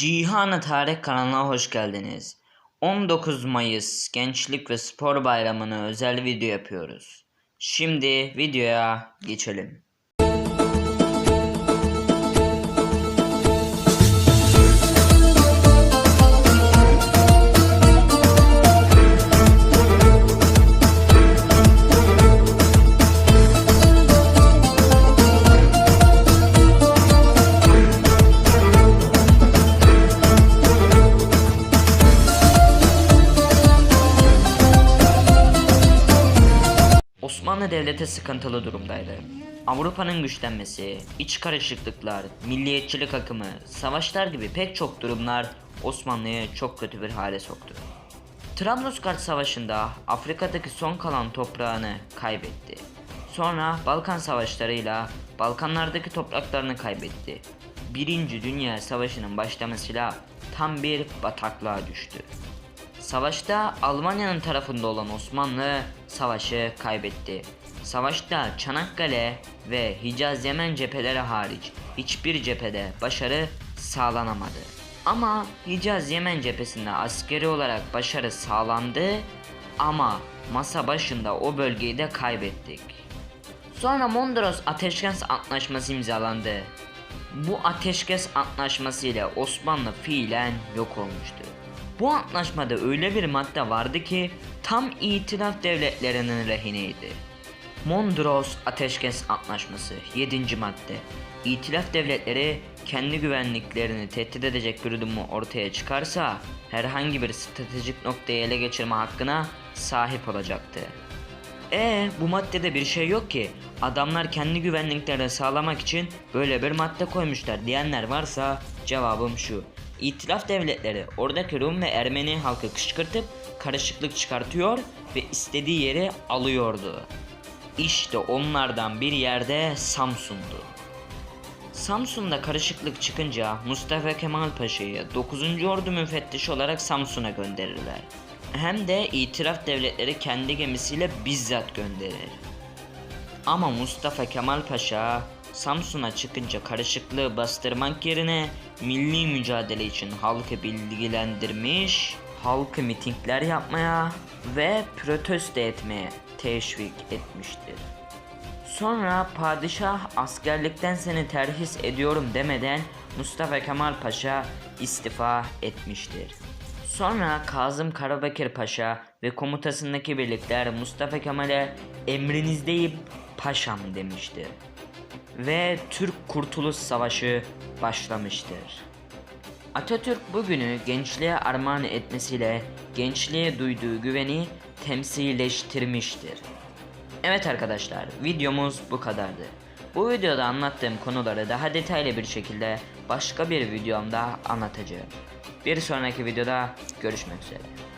Cihan Tarih kanalına hoş geldiniz. 19 Mayıs Gençlik ve Spor Bayramı'na özel video yapıyoruz. Şimdi videoya geçelim. Osmanlı Devleti sıkıntılı durumdaydı. Avrupa'nın güçlenmesi, iç karışıklıklar, milliyetçilik akımı, savaşlar gibi pek çok durumlar Osmanlı'yı çok kötü bir hale soktu. Trablusgarp Savaşı'nda Afrika'daki son kalan toprağını kaybetti. Sonra Balkan Savaşları'yla Balkanlardaki topraklarını kaybetti. Birinci Dünya Savaşı'nın başlamasıyla tam bir bataklığa düştü. Savaşta Almanya'nın tarafında olan Osmanlı savaşı kaybetti. Savaşta Çanakkale ve Hicaz Yemen cepheleri hariç hiçbir cephede başarı sağlanamadı. Ama Hicaz Yemen cephesinde askeri olarak başarı sağlandı ama masa başında o bölgeyi de kaybettik. Sonra Mondros Ateşkes Antlaşması imzalandı. Bu ateşkes antlaşması ile Osmanlı fiilen yok olmuştu. Bu antlaşmada öyle bir madde vardı ki tam itilaf devletlerinin rehineydi. Mondros Ateşkes Antlaşması 7. madde İtilaf devletleri kendi güvenliklerini tehdit edecek bir durumu ortaya çıkarsa herhangi bir stratejik noktayı ele geçirme hakkına sahip olacaktı. E bu maddede bir şey yok ki. Adamlar kendi güvenliklerini sağlamak için böyle bir madde koymuşlar diyenler varsa cevabım şu. İtilaf devletleri oradaki Rum ve Ermeni halkı kışkırtıp karışıklık çıkartıyor ve istediği yeri alıyordu. İşte onlardan bir yerde Samsun'du. Samsun'da karışıklık çıkınca Mustafa Kemal Paşa'yı 9. Ordu müfettişi olarak Samsun'a gönderirler. Hem de itiraf devletleri kendi gemisiyle bizzat gönderir. Ama Mustafa Kemal Paşa Samsun'a çıkınca karışıklığı bastırmak yerine milli mücadele için halkı bilgilendirmiş, halkı mitingler yapmaya ve protesto etmeye teşvik etmiştir. Sonra padişah askerlikten seni terhis ediyorum demeden Mustafa Kemal Paşa istifa etmiştir. Sonra Kazım Karabekir Paşa ve komutasındaki birlikler Mustafa Kemal'e emrinizdeyim paşam demiştir. Ve Türk Kurtuluş Savaşı başlamıştır. Atatürk bugünü gençliğe armağan etmesiyle gençliğe duyduğu güveni temsilleştirmiştir. Evet arkadaşlar videomuz bu kadardı. Bu videoda anlattığım konuları daha detaylı bir şekilde başka bir videomda anlatacağım. Bir sonraki videoda görüşmek üzere.